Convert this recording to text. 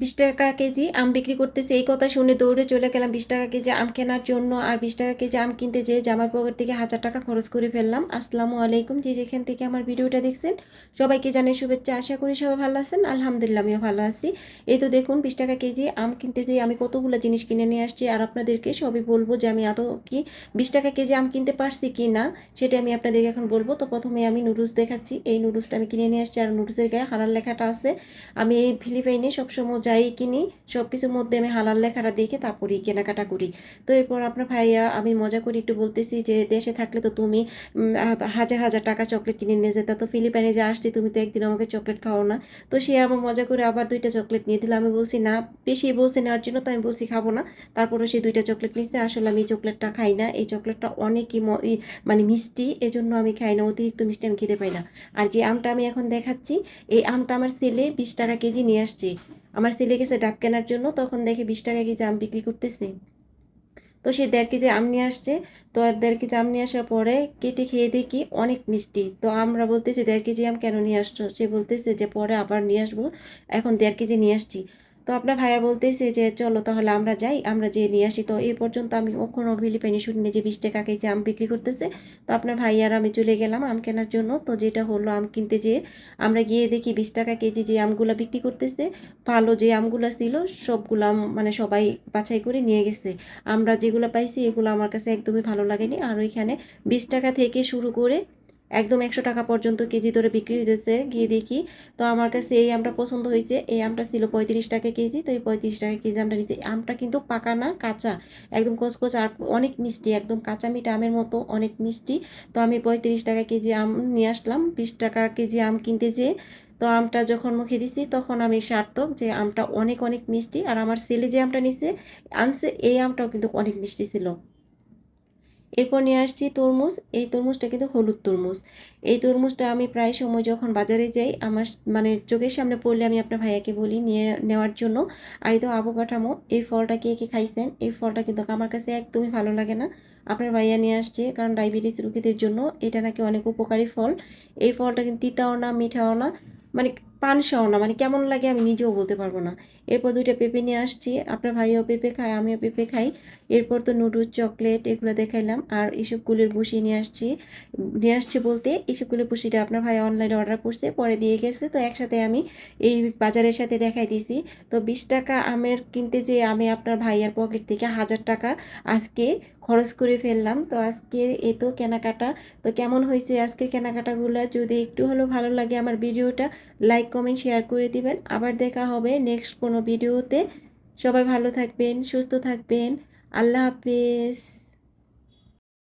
বিশ টাকা কেজি আম বিক্রি করতেছে, এই কথা শুনে দৌড়ে চলে গেলাম বিশ টাকা কেজি আম কেনার জন্য। আর বিশ টাকা কেজি আম কিনতে যেয়ে জামার পকেট থেকে হাজার টাকা খরচ করে ফেললাম। আসসালামু আলাইকুম, যে যেখান থেকে আমার ভিডিওটা দেখছেন, সবাইকে জানাই শুভেচ্ছা। আশা করি সবাই ভালো আছেন। আলহামদুলিল্লাহ, আমিও ভালো আছি। এই তো দেখুন, বিশ টাকা কেজি আম কিনতে যেয়ে আমি কতগুলো জিনিস কিনে নিয়ে আসছি। আর আপনাদেরকে সবই বলব যে আমি এত কি বিশ টাকা কেজি আম কিনতে পারছি কি না, সেটা আমি আপনাদেরকে এখন বলব। তো প্রথমে আমি নুডলস দেখাচ্ছি। এই নুডলসটা আমি কিনে নিয়ে আসছি। আর নুডলসের গায়ে হালাল লেখাটা আছে। আমি এই ফিলিপাইনে সবসময় যাই কিনি সব কিছুর মধ্যে আমি হালাল লেখাটা দেখে তারপরেই কেনাকাটা করি। তো এরপর আপনার ভাইয়া, আমি মজা করে একটু বলতেছি যে, দেশে থাকলে তো তুমি হাজার হাজার টাকা চকলেট কিনে নিয়ে যেতে। তো ফিলিপাইনে যে আসছি, তুমি তো একদিন আমাকে চকলেট খাও না। তো সে আমার মজা করে আবার দুইটা চকলেট নিয়ে দিল। আমি বলছি, না, বেশি বলছে নেওয়ার জন্য তো আমি বলছি খাব না। তারপরে সে দুইটা চকলেট নিয়েছে আসলে আমি এই চকলেটটা খাই না। এই চকলেটটা অনেকই মানে মিষ্টি। এজন্য আমি খাই না। অতিরিক্ত মিষ্টি আমি খেতে পাই না। আর যে আমটা আমি এখন দেখাচ্ছি, এই আমটা আমার ছেলে বিশ টাকা কেজি নিয়ে আসছে। আমার ছেলে গেছে ডাব কেনার জন্য তখন দেখে বিশ টাকা কেজি আম বিক্রি করতেছে। তো সে দেড় কেজি আম নিয়ে আসছে। তো আর দেড় কেজি আম নিয়ে আসার পরে কেটে খেয়ে দেখি অনেক মিষ্টি। তো আমরা বলতেছি, দেড় কেজি আম কেন নিয়ে আসছো? সে বলতেছে যে, পরে আবার নিয়ে আসব। এখন দেড় কেজি নিয়ে আসছি। তো আপনার ভাইয়া বলতেছে যে, চলো তাহলে আমরা যাই, আমরা যেয়ে নিয়ে আসি। তো এই পর্যন্ত আমি কখনো ফিলিপাইনে শুনিনি যে বিশ টাকা কেজি আম বিক্রি করতেছে। তো আপনার ভাইয়ার আমি চলে গেলাম আম কেনার জন্য। তো যেটা হলো আম কিনতে যেয়ে আমরা গিয়ে দেখি বিশ টাকা কেজি যে আমগুলো বিক্রি করতেছে, ভালো যে আমগুলো ছিল সবগুলো আম মানে সবাই বাছাই করে নিয়ে গেছে। আমরা যেগুলো পাইছি এগুলো আমার কাছে একদমই ভালো লাগেনি। আর ওইখানে বিশ টাকা থেকে শুরু করে একদম একশো টাকা পর্যন্ত কেজি ধরে বিক্রি হইতেছে। গিয়ে দেখি, তো আমার কাছে এই আমটা পছন্দ হয়েছে। এই আমটা ছিল পঁয়ত্রিশ টাকা কেজি, তো এই পঁয়ত্রিশ টাকা কেজি আমটা নিতে আমটা কিন্তু পাকা না, কাঁচা। একদম কচকচ আর অনেক মিষ্টি, একদম কাঁচা মিঠা আমের মতো অনেক মিষ্টি। তো আমি পঁয়ত্রিশ টাকা কেজি আম নিয়ে আসলাম। বিশ টাকা কেজি আম কিনতে যেয়ে, তো আমটা যখন মুখে দিছি, তখন আমি সার্থক যে আমটা অনেক অনেক মিষ্টি। আর আমার ছেলে যে আমটা নিছে, আনছে, এই আমটাও কিন্তু অনেক মিষ্টি ছিল। এরপর নিয়ে আসছি তরমুজ। এই তরমুজটা কিন্তু হলুদ তরমুজ। এই তরমুজটা আমি প্রায় সময় যখন বাজারে যাই, আমার মানে চোখের সামনে পড়লে আমি আপনার ভাইয়াকে বলি নিয়ে, নেওয়ার জন্য। আর এই তো আবু কাঠামো এই ফলটা কে কে খাইছেন? এই ফলটা কিন্তু আমার কাছে একদমই ভালো লাগে না। আপনার ভাইয়া নিয়ে আসছে, কারণ ডায়াবেটিস রোগীদের জন্য এটা নাকি অনেক উপকারী ফল। এই ফলটা কিন্তু তিতাও না মিঠাও না মানে পানসাও না মানে কেমন লাগে আমি নিজেও বলতে পারব না। এরপর দুইটা পেঁপে নিয়ে আসছি, আপনার ভাইও পেঁপে খায়, আমিও পেঁপে খাই। এরপর তো নুডলস, চকলেট এগুলো দেখাইলাম, আর এইসব গুলের বসিয়ে নিয়ে আসছি। নিয়ে আসছে বলতে এইসব গুলের বসিটা আপনার ভাই অনলাইনে অর্ডার করছে, পরে দিয়ে গেছে, তো একসাথে আমি এই বাজারের সাথে দেখাই দিছি। তো বিশ টাকা আমের কিনতে যে আমি আপনার ভাইয়ার পকেট থেকে হাজার টাকা আজকে খরচ করে ফেললাম। তো আজকে এ তো কেনাকাটা, তো কেমন হয়েছে আজকের কেনাকাটাগুলো? যদি একটু হলেও ভালো লাগে আমার ভিডিওটা লাইক কমেন্ট শেয়ার করে দিবেন। আবার দেখা হবে নেক্সট কোনো ভিডিওতে সবাই ভালো থাকবেন, সুস্থ থাকবেন। আল্লাহ হাফেজ।